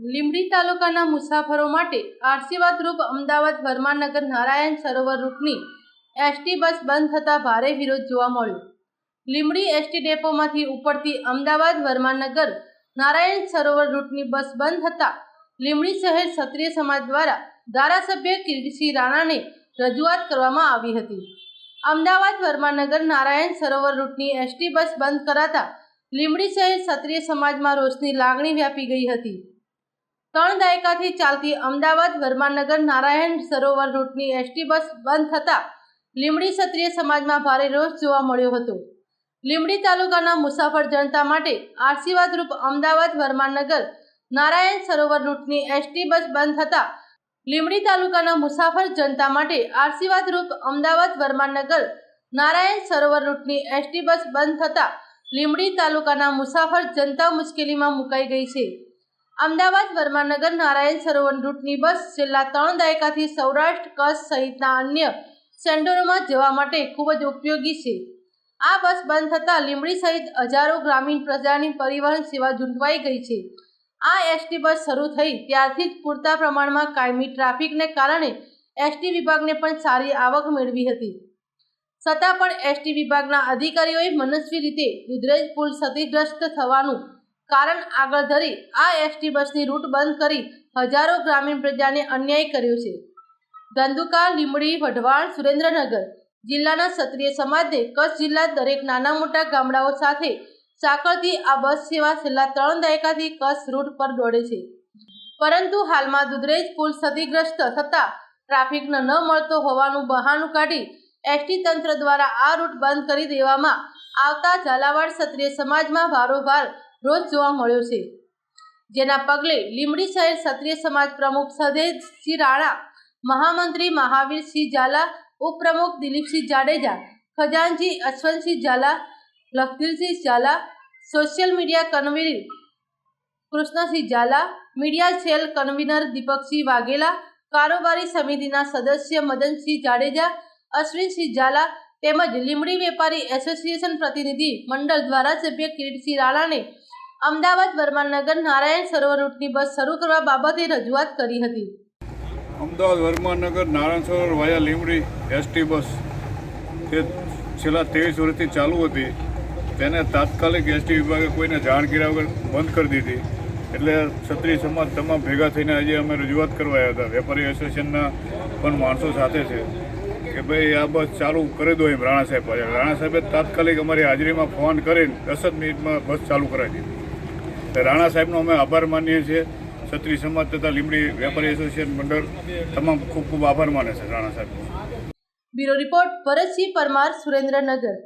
તાલુકાના મુસાફરો માટે આશીર્વાદરૂપ અમદાવાદ વર્માનગર નારાયણ સરોવર રૂટની એસટી બસ બંધ થતાં ભારે વિરોધ જોવા મળ્યો. લીંબડી એસટી ડેપોમાંથી ઉપડતી અમદાવાદ વર્માનગર નારાયણ સરોવર રૂટની બસ બંધ થતાં લીંબડી શહેર ક્ષત્રિય સમાજ દ્વારા ધારાસભ્ય કિરીટસિંહ રાણાને રજૂઆત કરવામાં આવી હતી. અમદાવાદ વર્માનગર નારાયણ સરોવર રૂટની એસટી બસ બંધ કરાતા લીંબડી શહેર ક્ષત્રિય સમાજમાં રોષની લાગણી વ્યાપી ગઈ હતી. ત્રણ દાયકાથી ચાલતી અમદાવાદ વર્માનગર નારાયણ સરોવર રૂટની એસટી બસ બંધ થતાં લીમડી ક્ષત્રિય સમાજમાં ભારે રોષ જોવા મળ્યો હતો. લીમડી તાલુકાના મુસાફર જનતા માટે આશીર્વાદરૂપ અમદાવાદ વર્માનગર નારાયણ સરોવર રૂટની એસટી બસ બંધ થતાં લીમડી તાલુકાના મુસાફર જનતા માટે આશીર્વાદરૂપ અમદાવાદ વર્માનગર નારાયણ સરોવર રૂટની એસટી બસ બંધ થતાં લીમડી તાલુકાના મુસાફર જનતા મુશ્કેલીમાં મુકાઈ ગઈ છે. અમદાવાદ વર્માનગર નારાયણ સરોવર રૂટની બસ છેલ્લા ત્રણ દાયકાથી સૌરાષ્ટ્ર, કચ્છ સહિતના અન્ય સેન્ટરોમાં જવા માટે ખૂબ જ ઉપયોગી છે. આ બસ બંધ થતાં લીંબડી સહિત હજારો ગ્રામીણ પ્રજાની પરિવહન સેવા ઝૂંટવાઈ ગઈ છે. આ એસટી બસ શરૂ થઈ ત્યારથી જ પૂરતા પ્રમાણમાં કાયમી ટ્રાફિકને કારણે એસટી વિભાગને પણ સારી આવક મેળવી હતી. છતાં પણ એસટી વિભાગના અધિકારીઓએ મનસ્વી રીતે દુધરેજ પુલ ક્ષતિગ્રસ્ત થવાનું કારણ આગળ ધરી આ એસટી બસની રૂટ બંધ કરી હજારો ગ્રામીણ પ્રજાને અન્યાય કર્યો છે. ધંધુકા લીંબડી વઢવાણ, સુરેન્દ્રનગર જિલ્લાના ક્ષત્રિય સમાજને કચ્છ જિલ્લા દરેક નાના મોટા ગામડાઓ સાથે સાંકળતી આ બસ સેવા છેલ્લા ત્રણ દાયકાથી કચ્છ રૂટ પર દોડે છે. પરંતુ હાલમાં દુધરેજ પુલ ક્ષતિગ્રસ્ત થતાં ટ્રાફિકનો ન મળતો હોવાનું બહાનું કાઢી એસટી તંત્ર દ્વારા આ રૂટ બંધ કરી દેવામાં આવતા ઝાલાવાડ ક્ષત્રિય સમાજમાં ભારોભાર રોજ જોવા મળ્યો છે. જેના પગલે લીંબડી શહેર ક્ષત્રિય સમાજ પ્રમુખ સદેશસિંહ રાણા, મહામંત્રી મહાવીરસિંહ ઝાલા, ઉપપ્રમુખ Dilipsinh Jadeja, ખજાનજી Ashwantsinh Zala Lakhdirsinh Zala, social media convener Krishnasinh Zala, media cell convener Dipaksinh Vaghela, કારોબારી સમિતિના સદસ્ય મદનસિંહ જાડેજા, અશ્વિનસિંહ ઝાલા તેમજ લીમડી વેપારી એસોસિએશન પ્રતિનિધિ મંડળ ધારાસભ્ય કિરીટસિંહ રાણાને અમદાવાદ વર્માનગર નારાયણ સરોવર રૂટની બસ શરૂ કરવા બાબતે રજૂઆત કરી હતી. Ahmedabad Varmanagar Narayan Sarovar via Limbdi ST bus જે છેલ્લા ત્રેવીસ વર્ષથી ચાલુ હતી. તેને તાત્કાલિક એસટી વિભાગે કોઈને જાણ કર્યા વગર બંધ કરી દીધી. એટલે ક્ષત્રિય સમાજ તમામ ભેગા થઈને આજે અમે રજૂઆત કરવા આવ્યા હતા. વેપારી એસોસિએશનના પણ માણસો સાથે છે. કે ભાઈ આ બસ ચાલુ કરી દો એમ રાણા સાહેબ રાણા સાહેબે તાત્કાલિક અમારી હાજરીમાં ફોન કરીને દસ જ મિનિટમાં બસ ચાલુ કરાવી દીધી. એટલે રાણા સાહેબનો અમે આભાર માનીએ છીએ. ક્ષત્રિય સમાજ તથા લીમડી વેપારી એસોસિએશન મંડળ તમામ ખૂબ ખૂબ આભાર માને છે રાણા સાહેબ બ્યુરો રિપોર્ટ ભરતસિંહ પરમાર સુરેન્દ્રનગર.